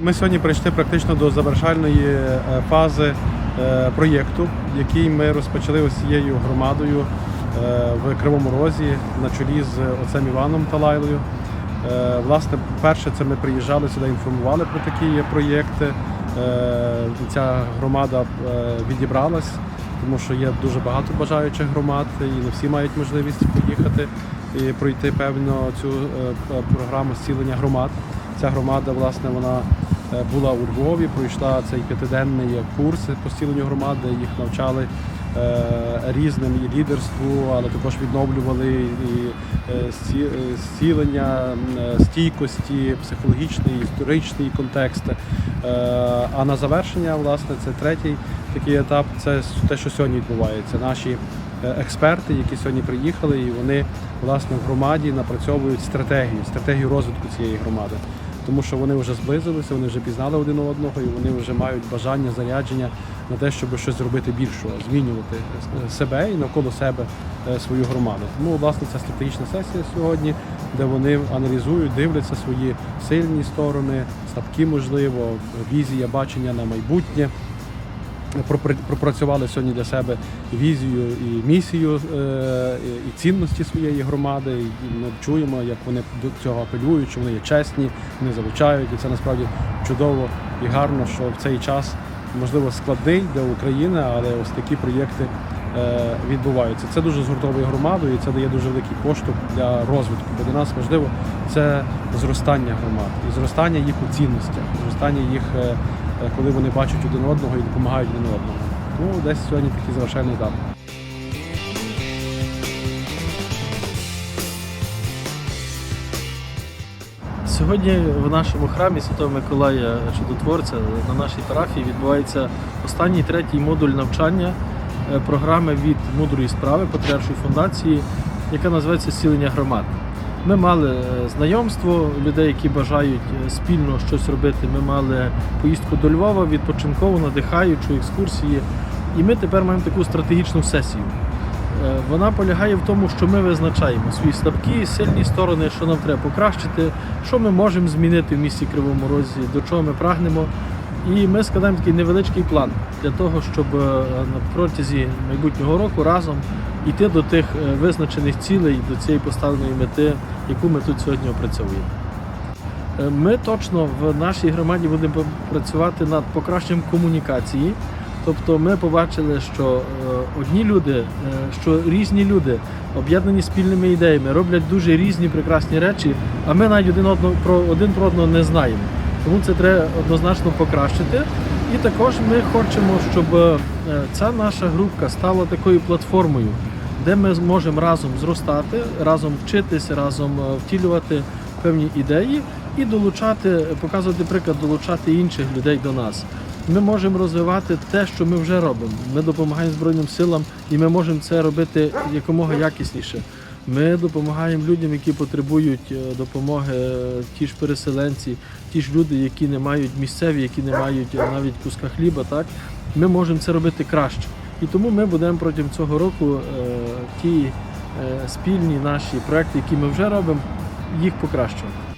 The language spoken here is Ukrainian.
Ми сьогодні прийшли практично до завершальної е, фази е, проєкту, який ми розпочали ось цією громадою е, в Кривому Розі на чолі з отцем Іваном Талайлою. Власне, перше, це ми приїжджали сюди, інформували про такі проєкти. Ця громада відібралась, тому що є дуже багато бажаючих громад, і не всі мають можливість поїхати і пройти певно цю програму зцілення громад. Ця громада, власне, вона була у Львові, пройшла цей п'ятиденний курс по зціленню громад, їх навчали е, різним і лідерству, але також відновлювали і е, зці- е, зцілення, е, стійкості, психологічний, історичний контекст. Е, А на завершення, власне, це третій такий етап. Це те, що сьогодні відбувається. Наші е, експерти, які сьогодні приїхали, і вони власне в громаді напрацьовують стратегію, стратегію розвитку цієї громади. Тому що вони вже зблизилися, вони вже пізнали один одного, і вони вже мають бажання, зарядження на те, щоб щось зробити більшого, змінювати е, себе і навколо себе е, свою громаду. Тому власне ця стратегічна сесія сьогодні, де вони аналізують, дивляться свої сильні сторони, слабкі, можливо, візія, бачення на майбутнє. Пропрацювали сьогодні для себе візію і місію е, і- цінності своєї громади. І ми чуємо, як вони до цього апелюють, що вони є чесні, вони залучають. І це насправді чудово і гарно, що в цей час можливо складний для України, але ось такі проєкти відбуваються. Це дуже згуртовує громаду і це дає дуже великий поштовх для розвитку. Бо для нас важливо це зростання громад і зростання їх у цінностях, зростання їх. е, е, коли вони бачать один одного і допомагають один одному. Тому десь сьогодні такий завершальний етап. Сьогодні в нашому храмі Святого Миколая Чудотворця на нашій парафії відбувається останній третій модуль навчання е, програми від мудрої справи Патріаршої фундації, яка називається Зцілення громад. Ми мали е, знайомство людей, які бажають е, спільно щось робити. Ми мали поїздку до Львова, відпочинкову, надихаючу екскурсії. І ми тепер маємо таку стратегічну сесію. Е, Вона полягає в тому, що ми визначаємо свої слабкі сильні сторони, що нам треба покращити, що ми можемо змінити в місті Кривому Розі, до чого ми прагнемо. І ми складаємо такий невеличкий план для того, щоб е, на протязі майбутнього року разом йти до тих е, визначених цілей, до цієї поставленої мети, яку ми тут сьогодні опрацьовуємо. Е, Ми точно в нашій громаді будемо працювати над покращенням комунікації. Тобто ми побачили, що одні люди, що різні люди, об'єднані спільними ідеями, роблять дуже різні прекрасні речі, а ми навіть один одного про один про одного не знаємо. Тому це треба однозначно покращити. І також ми хочемо, щоб е, ця наша групка стала такою платформою, де ми зможемо разом зростати, разом вчитися, разом е, втілювати певні ідеї і долучати, показувати приклад, долучати інших людей до нас. Ми можемо розвивати те, що ми вже робимо. Ми допомагаємо Збройним силам, і ми можемо це робити якомога якісніше. Ми допомагаємо людям, які потребують е, допомоги, е, ті ж переселенці, ті ж люди, які не мають місцеві, які не мають е, навіть куска хліба. Так ми можемо це робити краще. І тому ми будемо протягом цього року ті спільні наші проекти, які ми вже робимо, їх покращувати.